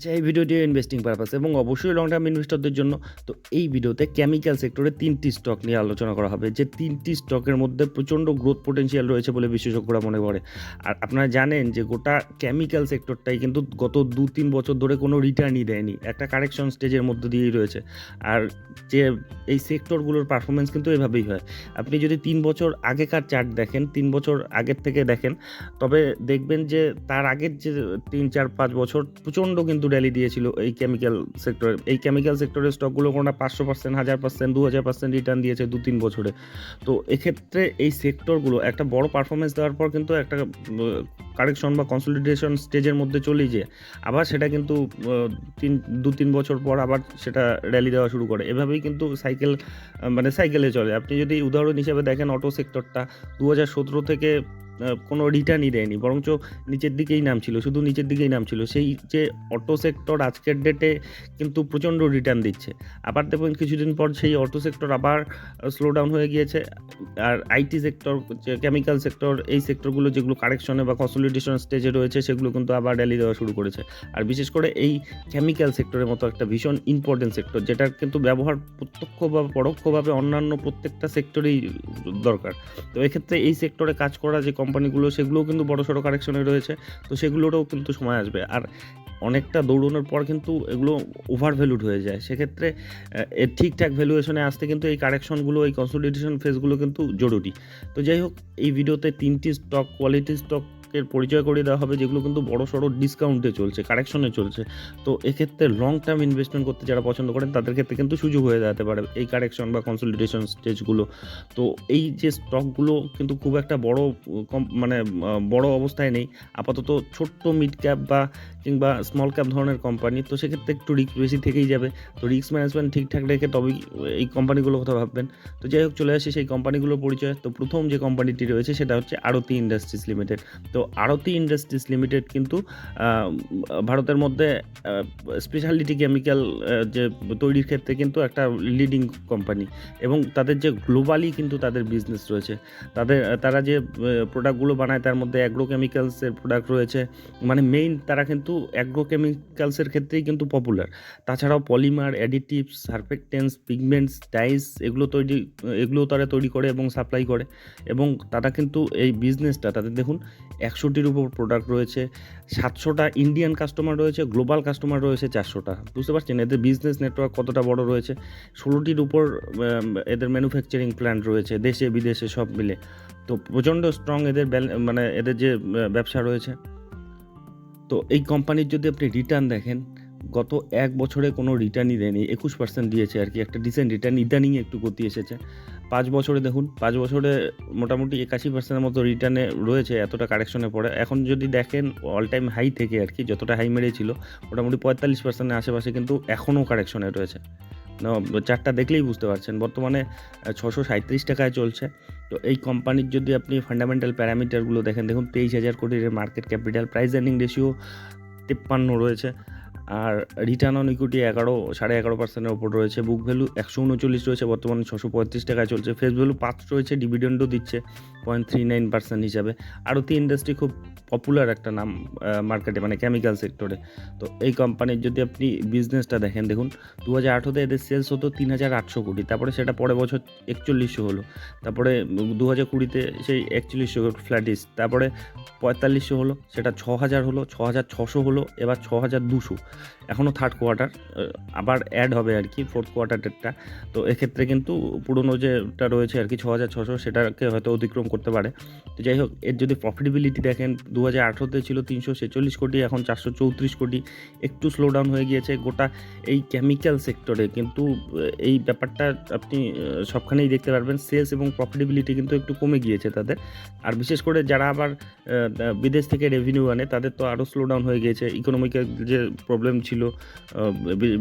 আচ্ছা এই ভিডিওটি ইনভেস্টিং পারপাস এবং অবশ্যই লং টার্ম ইনভেস্টরদের জন্য, তো এই ভিডিওতে কেমিক্যাল সেক্টরে তিনটি স্টক নিয়ে আলোচনা করা হবে। যে তিনটি স্টকের মধ্যে প্রচণ্ড গ্রোথ পোটেনশিয়াল রয়েছে বলে বিশেষজ্ঞরা মনে করে। আর আপনারা জানেন যে গোটা কেমিক্যাল সেক্টরটাই কিন্তু গত দু তিন বছর ধরে কোনো রিটার্নই দেয়নি। একটা কারেকশন স্টেজের মধ্যে দিয়েই রয়েছে। আর যে এই সেক্টরগুলোর পারফরমেন্স কিন্তু এভাবেই হয়। আপনি যদি তিন বছর আগেকার চার্ট দেখেন, তিন বছর আগের থেকে দেখেন, তবে দেখবেন যে তার আগের যে তিন, চার, পাঁচ বছর প্রচণ্ড কিন্তু র্যালি দিয়েছিল এই কেমিক্যাল সেক্টরে এই কেমিক্যাল সেক্টরের স্টকগুলো কোনো পাঁচশো পার্সেন্ট হাজার পার্সেন্ট দু হাজার পার্সেন্ট রিটার্ন দিয়েছে দু তিন বছরে। তো এক্ষেত্রে এই সেক্টরগুলো একটা বড় পারফরমেন্স দেওয়ার পর কিন্তু একটা কারেকশন বা কনসলিডেশন স্টেজের মধ্যে চলেই যায়। আবার সেটা কিন্তু তিন দু তিন বছর পর আবার সেটা র্যালি দেওয়া শুরু করে। এভাবেই কিন্তু সাইকেল মানে সাইকেলে চলে। আপনি যদি উদাহরণ হিসেবে দেখেন অটো সেক্টরটা দু হাজার সতেরো থেকে কোনো রিটার্নই দেয়নি, বরঞ্চ নিচের দিকেই নামছিল, শুধু নিচের দিকেই নামছিল। সেই যে অটো সেক্টর আজকের ডেটে কিন্তু প্রচণ্ড রিটার্ন দিচ্ছে। আবার দেখবেন কিছুদিন পর সেই অটো সেক্টর আবার স্লো ডাউন হয়ে গিয়েছে। আর আইটি সেক্টর যে কেমিক্যাল সেক্টর এই সেক্টরগুলো যেগুলো কারেকশনে বা কনসলিডেশন স্টেজে রয়েছে, সেগুলো কিন্তু আবার র্যালি দেওয়া শুরু করেছে। আর বিশেষ করে এই কেমিক্যাল সেক্টরের মতো একটা ভীষণ ইম্পর্টেন্ট সেক্টর যেটার কিন্তু ব্যবহার প্রত্যক্ষ বা পরোক্ষভাবে অন্যান্য প্রত্যেকটা সেক্টরেই দরকার। তো এক্ষেত্রে এই সেক্টরে কাজ করা যে কোম্পানিগুলো, সেগুলোও কিন্তু বড় সড়ো কারেকশনে রয়েছে। তো সেগুলোরও কিন্তু সময় আসবে। আর অনেকটা দৌড়ানোর পর কিন্তু এগুলো ওভার ভ্যালুড হয়ে যায়। সেক্ষেত্রে এর ঠিকঠাক ভ্যালুয়েশনে আসতে কিন্তু এই কারেকশনগুলো, এই কনসলিডেশন ফেসগুলো কিন্তু জরুরি। তো যাই হোক, এই ভিডিওতে তিনটি স্টক কোয়ালিটি স্টকের পরিচয় করিয়ে দেওয়া হবে, যেগুলো কিন্তু বড় সড়ো ডিসকাউন্টে চলছে কারেকশনে চলছে। তো এক্ষেত্রে লং টার্ম ইনভেস্টমেন্ট করতে যারা পছন্দ করেন, তাদের ক্ষেত্রে কিন্তু সুযোগ হয়ে যেতে পারে এই কারেকশন বা কনসলিডেশন স্টেজগুলো তো এই যে স্টকগুলো কিন্তু খুব একটা বড়, কম- মানে বড় অবস্থায় নেই। আপাতত ছোট্ট মিড ক্যাপ বা কিংবা স্মল ক্যাপ ধরনের কোম্পানি তো সেক্ষেত্রে একটু রিস্ক বেশি থেকেই যাবে। তো রিস্ক ম্যানেজমেন্ট ঠিকঠাক রেখে তবেই এই কোম্পানিগুলোর কথা ভাববেন। তো যাই হোক, চলে আসি সেই কোম্পানিগুলোর পরিচয়। তো প্রথম যে কোম্পানিটি রয়েছে, সেটা হচ্ছে আরতি ইন্ডাস্ট্রিজ লিমিটেড তো আরতি ইন্ডাস্ট্রিজ লিমিটেড কিন্তু ভারতের মধ্যে স্পেশালিটি কেমিক্যাল যে তৈরির ক্ষেত্রে কিন্তু একটা লিডিং কোম্পানি এবং তাদের যে গ্লোবালি কিন্তু তাদের বিজনেস রয়েছে। তাদের, তারা যে প্রোডাক্টগুলো বানায়, তার মধ্যে অ্যাগ্রো কেমিক্যালসের প্রোডাক্ট রয়েছে। মানে মেইন তারা কিন্তু অ্যাগ্রো কেমিক্যালসের ক্ষেত্রেই কিন্তু পপুলার তাছাড়াও polymer additives surfactants pigments dyes এগুলো তৈরি, এগুলো তারা তৈরি করে এবং সাপ্লাই করে। এবং তারা কিন্তু এই বিজনেসটা তাদের দেখুন, একশোটির উপর প্রোডাক্ট রয়েছে, সাতশোটা ইন্ডিয়ান কাস্টমার রয়েছে গ্লোবাল কাস্টমার রয়েছে চারশোটা। বুঝতে পারছেন? এদের বিজনেস নেটওয়ার্ক কতটা বড় রয়েছে? ষোলোটির উপর এদের ম্যানুফ্যাকচারিং প্ল্যান্ট রয়েছে দেশে বিদেশে সব মিলে। তো প্রচণ্ড স্ট্রং এদের মানে এদের যে ব্যবসা রয়েছে। তো এই কোম্পানির যদি আপনি রিটার্ন দেখেন, গত এক বছরে কোনো রিটার্নই দেয়নি, একুশ পার্সেন্ট দিয়েছে আর কি, একটা ডিসেন্ট রিটার্ন ইদানিং একটু গতি এসেছে। পাঁচ বছরে দেখুন, পাঁচ বছরে মোটামুটি একাশি পার্সেন্টের মতো রিটার্নে রয়েছে, এতটা কারেকশনে পড়ে। এখন যদি দেখেন অল টাইম হাই থেকে আর কি, যতটা হাই মেরেছিল মোটামুটি পঁয়তাল্লিশ পার্সেন্টের আশেপাশে কিন্তু এখনও কারেকশনে রয়েছে। চারটা দেখলেই বুঝতে পারছেন, বর্তমানে ছশো সাঁত্রিশ টাকায় চলছে। তো এই কোম্পানির যদি আপনি ফান্ডামেন্টাল প্যারামিটারগুলো দেখেন, দেখুন তেইশ হাজার কোটির market capital price earning ratio তিপ্পান্ন রয়েছে। আর রিটার্ন অন ইকুইটি এগারো, সাড়ে এগারো পার্সেন্টের ওপর রয়েছে। বুক ভ্যালু একশো উনচল্লিশ রয়েছে, বর্তমানে ছশো পঁয়ত্রিশ টাকায় চলছে। ফেস ভ্যালু পাঁচ রয়েছে ডিভিডেন্ডও দিচ্ছে পয়েন্ট থ্রি নাইন পার্সেন্ট হিসাবে। আরতি ইন্ডাস্ট্রি খুব পপুলার একটা নাম মার্কেটে মানে কেমিক্যাল সেক্টরে তো এই কোম্পানির যদি আপনি বিজনেসটা দেখেন, দেখুন দু হাজার আঠেরোতে এদের সেলস হতো তিন হাজার আটশো কোটি। তারপরে সেটা পরের বছর একচল্লিশশো হলো। তারপরে দু হাজার কুড়িতে সেই একচল্লিশশো ফ্ল্যাটিস তারপরে পঁয়তাল্লিশশো হলো, সেটা ছ হাজার হলো ছ হাজার ছশো হলো, এবার ছ হাজার দুশো। এখনও থার্ড কোয়ার্টার আবার অ্যাড হবে আর কি ফোর্থ কোয়ার্টারটা তো এক্ষেত্রে কিন্তু পুরনো যেটা রয়েছে আর কি ছ হাজার ছশো, সেটাকে হয়তো অতিক্রম করতে পারে। তো যাই হোক, এর যদি প্রফিটেবিলিটি দেখেন, দু হাজার আঠেরোতে ছিল তিনশো ছেচল্লিশ কোটি, এখন চারশো চৌত্রিশ কোটি। একটু স্লো ডাউন হয়ে গিয়েছে, গোটা এই কেমিক্যাল সেক্টরে কিন্তু এই ব্যাপারটা আপনি সবখানেই দেখতে পারবেন সেলস এবং প্রফিটেবিলিটি কিন্তু একটু কমে গিয়েছে তাদের। আর বিশেষ করে যারা আবার বিদেশ থেকে রেভিনিউ আনে, তাদের তো আরও স্লো ডাউন হয়ে গিয়েছে। ইকোনমিক্যাল যে প্রবলেম ছিল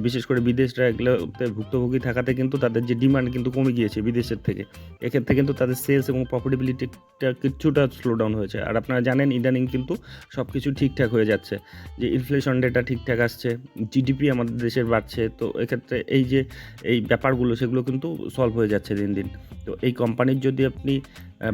বিশেষ করে বিদেশরা এগুলোতে ভুক্তভোগী থাকাতে কিন্তু তাদের যে ডিমান্ড কিন্তু কমে গিয়েছে বিদেশের থেকে। এক্ষেত্রে কিন্তু তাদের সেলস এবং প্রফিটেবিলিটিটা কিছুটা স্লো ডাউন হয়েছে। আর আপনারা জানেন, ইদানিং কিন্তু সব কিছু ঠিকঠাক হয়ে যাচ্ছে। যে ইনফ্লেশন ডেটা ঠিকঠাক আসছে জিডিপি আমাদের দেশের বাড়ছে, তো এক্ষেত্রে এই যে, এই ব্যাপারগুলো, সেগুলো কিন্তু সলভ হয়ে যাচ্ছে দিন দিন। তো এই কোম্পানির যদি আপনি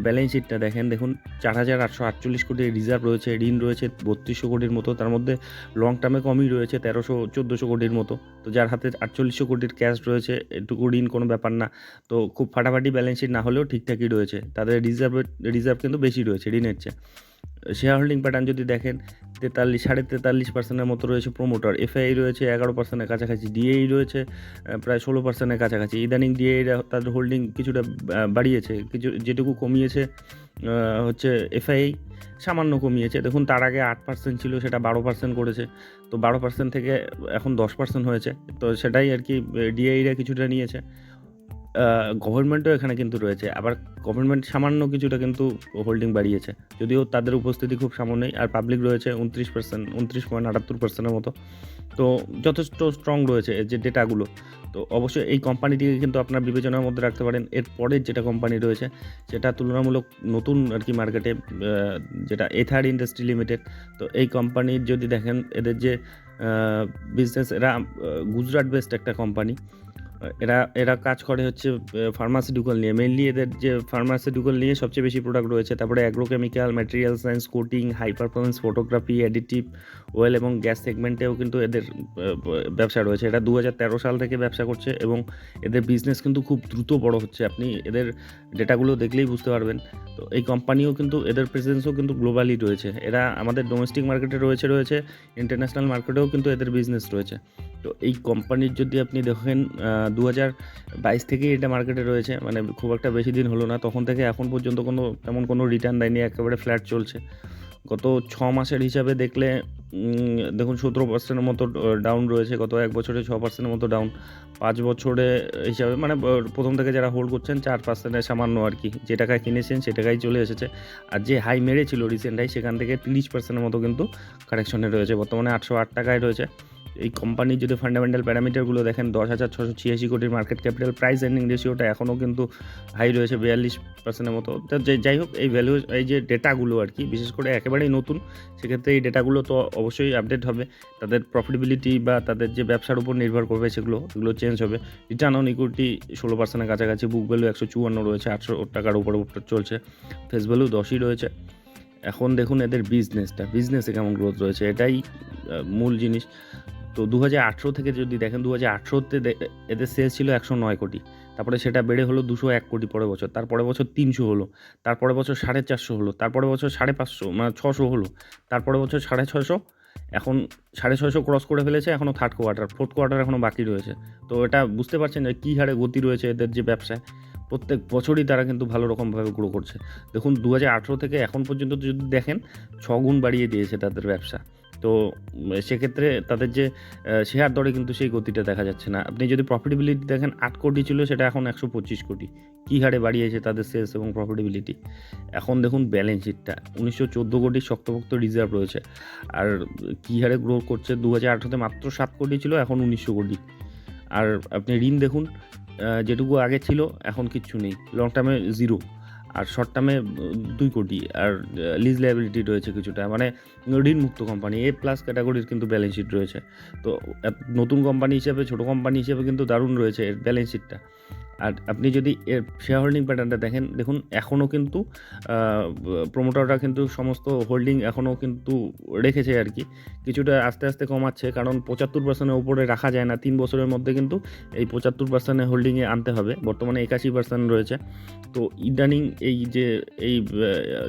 ব্যালেন্স শিটটা দেখেন, দেখুন, চার হাজার আটশো আটচল্লিশ কোটি রিজার্ভ রয়েছে, ঋণ রয়েছে, বত্রিশশো কোটির মতো, তার মধ্যে লং টার্মে কমই রয়েছে, তেরোশো, চোদ্দোশো কোটির মতো। তো যার হাতে আটচল্লিশশো কোটির ক্যাশ রয়েছে, এটুকু ঋণ কোনো ব্যাপার না। তো খুব ফাটাফাটি ব্যালেন্স শিট না হলেও ঠিকঠাকই রয়েছে। তাদের রিজার্ভ রিজার্ভ কিন্তু বেশি রয়েছে ঋণের চেয়ে। শেয়ার হোল্ডিং প্যাটার্ন যদি দেখেন তেতাল্লিশ, সাড়ে তেতাল্লিশ পার্সেন্টের মতো রয়েছে প্রোমোটার এফআই রয়েছে, এগারো পার্সেন্টের কাছাকাছি। ডিএই রয়েছে প্রায় ষোলো পার্সেন্টের কাছাকাছি। ইদানিং ডিএইরা তাদের হোল্ডিং কিছুটা বাড়িয়েছে। কিছু, যেটুকু কমিয়েছে হচ্ছে এফআই সামান্য কমিয়েছে। দেখুন, তার আগে আট পার্সেন্ট ছিল, সেটা বারো পার্সেন্ট করেছে। তো বারো পার্সেন্ট থেকে এখন দশ পার্সেন্ট হয়েছে। তো সেটাই আর কি ডিআইরা কিছুটা নিয়েছে। গভর্নমেন্টও এখানে কিন্তু রয়েছে। আবার গভর্নমেন্ট সামান্য কিছুটা কিন্তু হোল্ডিং বাড়িয়েছে। যদিও তাদের উপস্থিতি খুব সামান্যই আর পাবলিক রয়েছে উনত্রিশ পার্সেন্ট উনত্রিশ পয়েন্ট আটাত্তর পার্সেন্টের মতো। তো যথেষ্ট স্ট্রং রয়েছে যে ডেটাগুলো তো অবশ্যই এই কোম্পানিটিকে কিন্তু আপনার বিবেচনার মধ্যে রাখতে পারেন। এর পরের যেটা কোম্পানি রয়েছে, সেটা তুলনামূলক নতুন আর কি মার্কেটে যেটা এথার ইন্ডাস্ট্রি লিমিটেড তো এই কোম্পানির যদি দেখেন, এদের যে বিজনেস এরা গুজরাট বেসড একটা কোম্পানি এরা এরা কাজ করে হচ্ছে ফার্মাসিউটিক্যাল নিয়ে। মেইনলি এদের যে ফার্মাসিউটিক্যাল নিয়ে সবচেয়ে বেশি প্রোডাক্ট রয়েছে, তারপরে agrochemical material science coating high performance photography additive oil এবং গ্যাস সেগমেন্টেও কিন্তু এদের ব্যবসা রয়েছে। এটা দু হাজার তেরো সাল থেকে ব্যবসা করছে এবং এদের বিজনেস কিন্তু খুব দ্রুত বড় হচ্ছে। আপনি এদের ডেটাগুলো দেখলেই বুঝতে পারবেন। তো এই কোম্পানিও কিন্তু, এদের প্রেজেন্সও কিন্তু গ্লোবালি রয়েছে। এরা আমাদের ডোমেস্টিক মার্কেটে রয়েছে রয়েছে ইন্টারন্যাশনাল মার্কেটেও কিন্তু এদের বিজনেস রয়েছে। তো এই কোম্পানির যদি আপনি দেখেন দু হাজার বাইশ থেকেই এটা মার্কেটে রয়েছে মানে খুব একটা বেশি দিন হলো না। তখন থেকে এখন পর্যন্ত কোনো, তেমন কোনো রিটার্ন দেয়নি, একেবারে ফ্ল্যাট চলছে। গত ছ মাসের হিসাবে দেখলে দেখুন সতেরো পার্সেন্টের মতো ডাউন রয়েছে, গত এক বছরে ছ পার্সেন্টের মতো ডাউন পাঁচ বছরে হিসাবে মানে প্রথম থেকে যারা হোল্ড করছেন, চার পার্সেন্টের সামান্য আর কি। যে টাকায় কিনেছেন, সে টাকাই চলে এসেছে। আর যে হাই মেরেছিল রিসেন্ট হাই সেখান থেকে তিরিশ পার্সেন্টের মতো কিন্তু কারেকশনে রয়েছে। বর্তমানে আটশো আট টাকায় রয়েছে। এই কোম্পানির যদি ফান্ডামেন্টাল প্যারামিটারগুলো দেখেন, দশ হাজার ছশো ছিয়াশি কোটির মার্কেট ক্যাপিটাল প্রাইস এর্নিং রেশিওটা এখনও কিন্তু হাই রয়েছে বিয়াল্লিশ পার্সেন্টের মতো। তো যাই হোক, এই ভ্যালু এই যে ডেটাগুলো আর কি, বিশেষ করে একেবারেই নতুন, সেক্ষেত্রে এই ডেটাগুলো তো অবশ্যই আপডেট হবে। তাদের প্রফিটেবিলিটি বা তাদের যে ব্যবসার উপর নির্ভর করবে সেগুলো সেগুলো চেঞ্জ হবে। রিটার্ন অন ইকুইটি ষোলো পার্সেন্টের কাছাকাছি বুক ভ্যালু একশো চুয়ান্ন রয়েছে, আটশো টাকার উপর উপর চলছে। ফেস ভ্যালু দশই রয়েছে। এখন দেখুন এদের বিজনেসটা বিজনেসে কেমন গ্রোথ রয়েছে, এটাই মূল জিনিস। তো দু হাজার আঠেরো থেকে যদি দেখেন দু হাজার আঠেরোতে এদের সেলস ছিল একশো নয় কোটি। তারপরে সেটা বেড়ে হলো দুশো এক কোটি পরের বছর। তারপরে বছর তিনশো হলো। তারপরে বছর সাড়ে চারশো হলো। তারপরে বছর সাড়ে পাঁচশো মানে ছশো হলো। তারপরে বছর সাড়ে ছশো এখন সাড়ে ছশো ক্রস করে ফেলেছে এখনও থার্ড কোয়ার্টার ফোর্থ কোয়ার্টার এখনও বাকি রয়েছে। তো এটা বুঝতে পারছেন যে কী হারে গতি রয়েছে এদের যে ব্যবসায়। প্রত্যেক বছরই তারা কিন্তু ভালো রকমভাবে গ্রো করছে। দেখুন দু হাজার আঠেরো থেকে এখন পর্যন্ত যদি দেখেন, ছগুণ বাড়িয়ে দিয়েছে তাদের ব্যবসা। তো সেক্ষেত্রে তাদের যে শেয়ার দরে কিন্তু সেই গতিটা দেখা যাচ্ছে না। আপনি যদি প্রফিটেবিলিটি দেখেন, আট কোটি ছিল, সেটা এখন একশো পঁচিশ কোটি। কী হারে বাড়িয়েছে তাদের সেলস এবং প্রফিটেবিলিটি এখন দেখুন ব্যালেন্স শিটটা উনিশশো চোদ্দ কোটি শক্তপোক্ত রিজার্ভ রয়েছে। আর কী হারে গ্রো করছে? দু হাজার আঠেরোতে মাত্র সাত কোটি ছিল, এখন উনিশশো কোটি। আর আপনি ঋণ দেখুন যেটুকু আগে ছিল, এখন কিচ্ছু নেই। লং টার্মে জিরো আর শর্ট টার্মে দুই কোটি। আর লিজ লাইবিলিটি রয়েছে কিছুটা। মানে ঋণমুক্ত কোম্পানি এ প্লাস ক্যাটাগরির কিন্তু ব্যালেন্স শিট রয়েছে। তো নতুন কোম্পানি হিসেবে, ছোট কোম্পানি হিসেবে কিন্তু দারুণ রয়েছে এর ব্যালেন্স শিটটা আর আপনি যদি এর শেয়ার হোল্ডিং প্যাটার্নটা দেখেন, দেখুন এখনও কিন্তু প্রোমোটাররা কিন্তু সমস্ত হোল্ডিং এখনও কিন্তু রেখেছে আর কি। কিছুটা আস্তে আস্তে কমাচ্ছে, কারণ পঁচাত্তর পার্সেন্টের উপরে রাখা যায় না। তিন বছরের মধ্যে কিন্তু এই পঁচাত্তর পার্সেন্টের হোল্ডিংয়ে আনতে হবে। বর্তমানে একাশি পার্সেন্ট রয়েছে। তো ইদানিং এই যে এই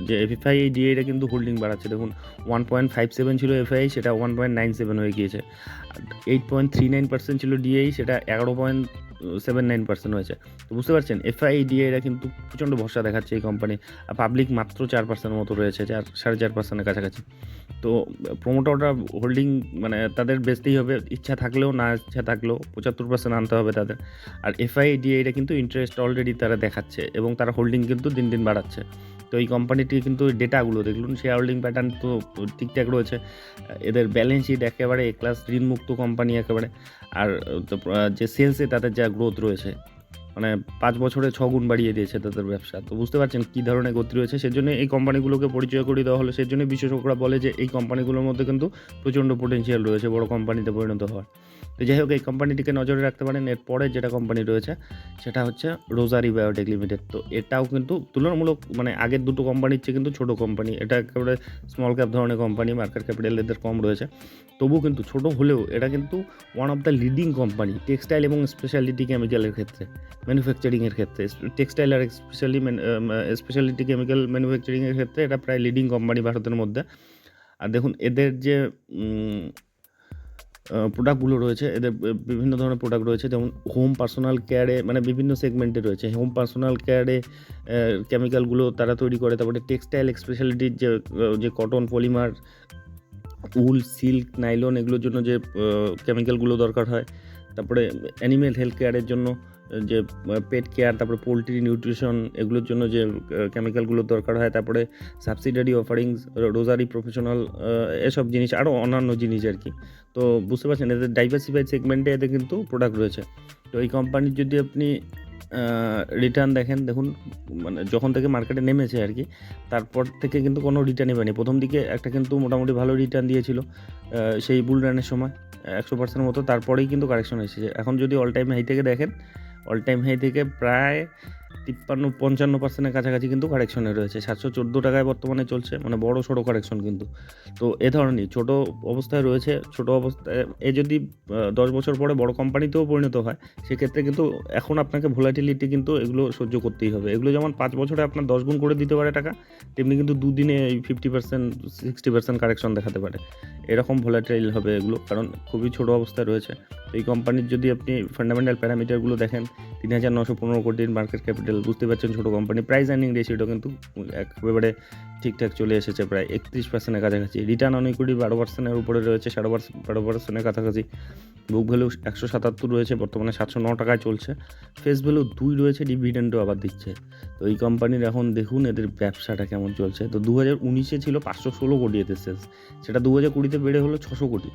যে এফআই এই ডিএটা কিন্তু হোল্ডিং বাড়াচ্ছে। দেখুন ওয়ান পয়েন্ট ফাইভ সেভেন ছিল এফআই সেটা ওয়ান পয়েন্ট নাইন সেভেন হয়ে গিয়েছে। Eight point three nine percent ছিল ডিআই সেটা এগারো পয়েন্ট সেভেন নাইন পার্সেন্ট হয়েছে। তো বুঝতে পারছেন এফআই ডিএরা কিন্তু প্রচণ্ড ভরসা দেখাচ্ছে এই কোম্পানি আর পাবলিক মাত্র চার পার্সেন্টের মতো রয়েছে, চার, সাড়ে চার পার্সেন্টের কাছাকাছি। তো প্রোমোটাররা হোল্ডিং মানে তাদের বেচতেই হবে, ইচ্ছা থাকলেও না ইচ্ছা থাকলেও পঁচাত্তর পার্সেন্ট আনতে হবে তাদের। আর এফআই ডিএটা কিন্তু ইন্টারেস্ট অলরেডি তারা দেখাচ্ছে এবং তারা হোল্ডিং কিন্তু দিন দিন বাড়াচ্ছে। তো এই কোম্পানিটি কিন্তু ডেটাগুলো দেখলুন শেয়ার হোল্ডিং প্যাটার্ন তো ঠিকঠাক রয়েছে। এদের ব্যালেন্স শিট একেবারে এ ক্লাস ঋণমুক্ত কোম্পানি একেবারে। আর যে সেলসে তাদের যা গ্রোথ রয়েছে মানে পাঁচ বছরে ছ গুণ বাড়িয়ে দিয়েছে তাদের ব্যবসা। তো বুঝতে পারছেন কী ধরনের গতি রয়েছে? সেজন্য এই কোম্পানিগুলোকে পরিচয় করিয়ে দেওয়া হলো। সেজন্য বিশেষজ্ঞরা বলে যে এই কোম্পানিগুলোর মধ্যে কিন্তু প্রচণ্ড পোটেনশিয়াল রয়েছে, বড় কোম্পানিতে পরিণত হওয়ার। তো যাই হোক, এই কোম্পানিটিকে নজরে রাখতে পারেন। এরপরে যেটা কোম্পানি রয়েছে, সেটা হচ্ছে রোজারি বায়োটেক লিমিটেড তো এটাও কিন্তু তুলনামূলক মানে আগের দুটো কোম্পানির চেয়ে কিন্তু ছোটো কোম্পানি এটা একেবারে স্মল ক্যাপ ধরনের কোম্পানি মার্কেট ক্যাপিটাল এদের কম রয়েছে। তবুও কিন্তু ছোট হলেও এটা কিন্তু one of the leading company textile এবং স্পেশালিটি কেমিক্যালের ক্ষেত্রে ম্যানুফ্যাকচারিংয়ের ক্ষেত্রে। টেক্সটাইল আর স্পেশালি স্পেশালিটি কেমিক্যাল ম্যানুফ্যাকচারিংয়ের ক্ষেত্রে এটা প্রায় লিডিং কোম্পানি ভারতের মধ্যে। আর দেখুন, এদের যে প্রোডাক্টগুলো রয়েছে। এদের বিভিন্ন ধরনের প্রোডাক্ট রয়েছে। যেমন হোম পার্সোনাল কেয়ারে মানে বিভিন্ন সেগমেন্টে রয়েছে। হোম পার্সোনাল কেয়ারে কেমিক্যালগুলো তারা তৈরি করে। তারপরে টেক্সটাইল স্পেশালিটির যে যে cotton polymer wool silk nylon এগুলোর জন্য যে কেমিক্যালগুলো দরকার হয়। তারপরে অ্যানিমেল হেলথ কেয়ারের জন্য, যে পেট কেয়ার তারপরে পোলট্রি নিউট্রিশন এগুলোর জন্য যে কেমিক্যালগুলো দরকার হয়, তারপরে সাবসিডারি অফারিংস রোজারি প্রফেশনাল এসব জিনিস আরও অন্যান্য জিনিস আর কি। তো বুঝতে পারছেন, এদের ডাইভার্সিফাইড সেগমেন্টে এদের কিন্তু প্রোডাক্ট রয়েছে। তো এই কোম্পানির যদি আপনি রিটার্ন দেখেন, দেখুন মানে যখন থেকে মার্কেটে নেমেছে আর কি, তারপর থেকে কিন্তু কোনো রিটার্নই পায়নি। প্রথম দিকে একটা কিন্তু মোটামুটি ভালো রিটার্ন দিয়েছিল সেই বুল রানের সময়। একশো পার্সেন্ট মতো, তারপরেই কিন্তু কারেকশন এসেছে এখন যদি অল টাইম হাই থেকে দেখেন অল টাইম হাই থেকে প্রায় তিপ্পান্ন, পঞ্চান্ন পার্সেন্টের কাছাকাছি কিন্তু কারেকশনে রয়েছে। সাতশো চোদ্দ টাকায় বর্তমানে চলছে মানে বড় সড়ো কারেকশন কিন্তু। তো এ ধরনের ছোট অবস্থায় রয়েছে, ছোট অবস্থায়, এ যদি দশ বছর পরে বড় কোম্পানিতেও পরিণত হয়, সেক্ষেত্রে কিন্তু এখন আপনাকে ভোলাটিলিটি কিন্তু এগুলো সহ্য করতেই হবে। এগুলো যেমন পাঁচ বছরে আপনার দশ গুণ করে দিতে পারে টাকা, তেমনি কিন্তু দুদিনে এই fifty percent sixty percent correction দেখাতে পারে। এরকম ভোলাটাইল হবে এগুলো। কারণ খুবই ছোট অবস্থায় রয়েছে। এই কোম্পানির যদি আপনি ফান্ডামেন্টাল প্যারামিটারগুলো দেখেন তিন হাজার নশো পনেরো কোটির মার্কেট ক্যাপিটাল বুঝতে পারছেন ছোটো কোম্পানি প্রাইস আর্নিং রেশিওটা কিন্তু একেবারে ঠিকঠাক চলে এসেছে, প্রায় একত্রিশ পার্সেন্টের কাছাকাছি। রিটার্ন অন ইকুইটি বারো পার্সেন্টের উপরে রয়েছে, সাড়ে বারো পার্সেন্টের কাছাকাছি। বুক ভ্যালু একশো সাতাত্তর রয়েছে, বর্তমানে সাতশো ন টাকায় চলছে। ফেস ভ্যালু দুই রয়েছে ডিভিডেন্ডও আবার দিচ্ছে। তো এই কোম্পানির এখন দেখুন এদের ব্যবসাটা কেমন চলছে। তো দু হাজার উনিশে ছিল পাঁচশো ষোলো কোটি এদের সেলস সেটা দু হাজার কুড়িতে বেড়ে হলো ছশো কোটি।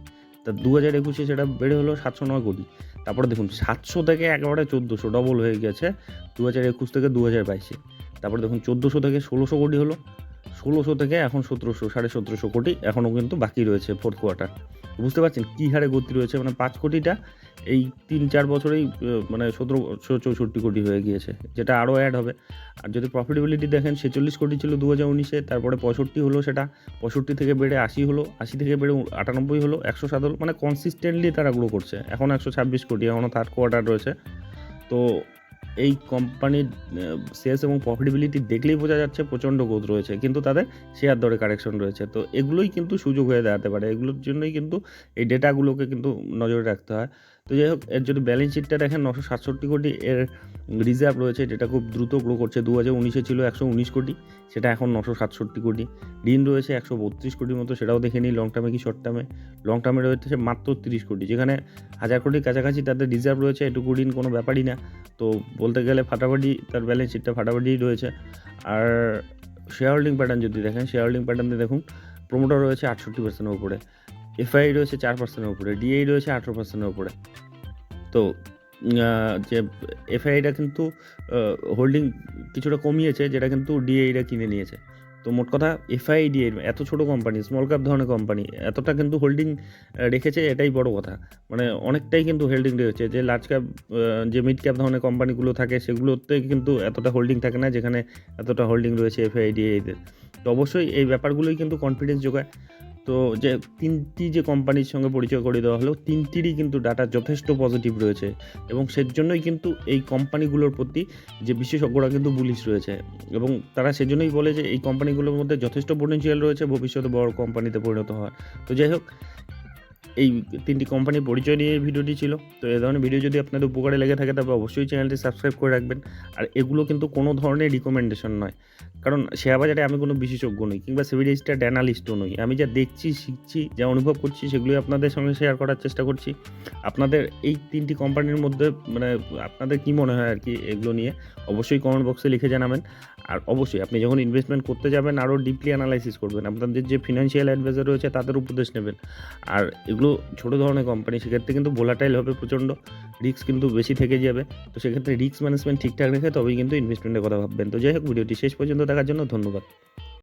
তা দু হাজার একুশে সেটা বেড়ে হলো সাতশো নয় কোটি। তারপরে দেখুন, সাতশো থেকে একেবারে চোদ্দোশো ডবল হয়ে গেছে দু হাজার একুশ থেকে দু হাজার বাইশে। তারপরে দেখুন, চোদ্দোশো থেকে ষোলোশো কোটি হলো। ষোলোশো থেকে এখন সতেরোশো, সাড়ে সতেরোশো কোটি এখনও কিন্তু বাকি রয়েছে ফোর্থ কোয়ার্টার বুঝতে পারছেন কী হারে গতি রয়েছে? মানে পাঁচ কোটিটা এই তিন চার বছরেই মানে সতেরোশো চৌষট্টি কোটি হয়ে গিয়েছে, যেটা আরও অ্যাড হবে। আর যদি প্রফিটেবিলিটি দেখেন, ছেচল্লিশ কোটি ছিল দু হাজার উনিশে, তারপরে পঁয়ষট্টি হলো সেটা, পঁয়ষট্টি থেকে বেড়ে আশি হলো, আশি থেকে বেড়ে আটানব্বই হলো, একশো সাত হলো মানে কনসিস্টেন্টলি তারা গ্রো করছে। এখন একশো ছাব্বিশ কোটি, এখনও থার্ড কোয়ার্টার রয়েছে। তো এই কোম্পানির সেলস এবং প্রফিটেবিলিটি দেখলেই বোঝা যাচ্ছে প্রচণ্ড গ্রোথ রয়েছে। কিন্তু তাদের শেয়ার দরে কারেকশন রয়েছে। তো এগুলোই কিন্তু সুযোগ হয়ে দাঁড়াতে পারে। এগুলোর জন্যই কিন্তু এই ডেটাগুলোকে কিন্তু নজরে রাখতে হয়। তো যাই হোক, এর যদি ব্যালেন্স শিটটা দেখেন, নশো সাতষট্টি কোটি এর রিজার্ভ রয়েছে, যেটা খুব দ্রুত গ্রো করছে। দু হাজার উনিশে ছিল একশো উনিশ কোটি, সেটা এখন নশো সাতষট্টি কোটি। ঋণ রয়েছে একশো বত্রিশ কোটির মতো, সেটাও দেখে নিই লং টার্মে কি শর্ট টার্মে লং টার্মে রয়েছে মাত্র তিরিশ কোটি, যেখানে হাজার কোটির কাছাকাছি তাদের রিজার্ভ রয়েছে, এটুকু ঋণ কোনো ব্যাপারই না। তো বলতে গেলে ফাটাফাটি তার ব্যালেন্স শিটটা ফাটাফাটি রয়েছে। আর শেয়ার হোল্ডিং প্যাটার্ন যদি দেখেন শেয়ার হোল্ডিং প্যাটার্নে দেখুন প্রোমোটার রয়েছে আটষট্টি পার্সেন্টের উপরে। এফআই রয়েছে চার পার্সেন্টের উপরে ডিআই রয়েছে আঠেরো পার্সেন্টের উপরে। তো যে এফআইটা কিন্তু হোল্ডিং কিছুটা কমিয়েছে, যেটা কিন্তু ডিআইটা কিনে নিয়েছে। তো মোট কথা এফআই ডিআই এত ছোট কোম্পানি স্মল ক্যাপ ধরনের কোম্পানি এতটা কিন্তু হোল্ডিং রেখেছে, এটাই বড় কথা। মানে অনেকটাই কিন্তু হোল্ডিং রয়েছে, যে লার্জ ক্যাপ যে মিড ক্যাপ ধরনের কোম্পানিগুলো থাকে, সেগুলোতে কিন্তু এতটা হোল্ডিং থাকে না, যেখানে এতটা হোল্ডিং রয়েছে এফআই ডিআইদের তো। অবশ্যই এই ব্যাপারগুলোই কিন্তু কনফিডেন্স যোগায়। তো যে তিনটি যে কোম্পানির সঙ্গে পরিচয় করে দেওয়া হলো, তিনটিরই কিন্তু ডাটা যথেষ্ট পজিটিভ রয়েছে এবং সেজন্যই কিন্তু এই কোম্পানিগুলোর প্রতি যে বিশেষজ্ঞরা কিন্তু বুলিশ রয়েছে এবং তারা সেজন্যই বলে যে এই কোম্পানিগুলোর মধ্যে যথেষ্ট পটেনশিয়াল রয়েছে, ভবিষ্যতে বড় কোম্পানিতে পরিণত হয় তো যাই হোক এই তিনটি কোম্পানির পরিচয় নিয়ে এই ভিডিওটি ছিল। তো এ ধরনের ভিডিও যদি আপনাদের উপকারে লেগে থাকে, তবে অবশ্যই চ্যানেলটি সাবস্ক্রাইব করে রাখবেন। আর এগুলো কিন্তু কোনো ধরনের রিকমেন্ডেশন নয়। কারণ শেয়ার বাজারে আমি কোনো বিশেষজ্ঞ নই, কিংবা সিভি রেজিস্টার অ্যানালিস্টও নই। আমি যা দেখছি, শিখছি, যা অনুভব করছি, সেগুলোই আপনাদের সঙ্গে শেয়ার করার চেষ্টা করছি। আপনাদের এই তিনটি কোম্পানির মধ্যে মানে আপনাদের কী মনে হয় আর কি এগুলো নিয়ে, অবশ্যই কমেন্ট বক্সে লিখে জানাবেন। আর অবশ্যই আপনি যখন ইনভেস্টমেন্ট করতে যাবেন আরও ডিপলি অ্যানালাইসিস করবেন। আপনাদের যে ফিনান্সিয়াল অ্যাডভাইজার রয়েছে, তাদের উপদেশ নেবেন। আর এগুলো ছোটো ধরনের কোম্পানি সেক্ষেত্রে কিন্তু ভোলাটাইল হবে প্রচণ্ড। রিস্ক কিন্তু বেশি থেকে যাবে। তো সেক্ষেত্রে রিস্ক ম্যানেজমেন্ট ঠিকঠাক রেখে তবেই কিন্তু ইনভেস্টমেন্টের কথা ভাববেন। তো যাই হোক, ভিডিওটি শেষ পর্যন্ত দেখার জন্য ধন্যবাদ।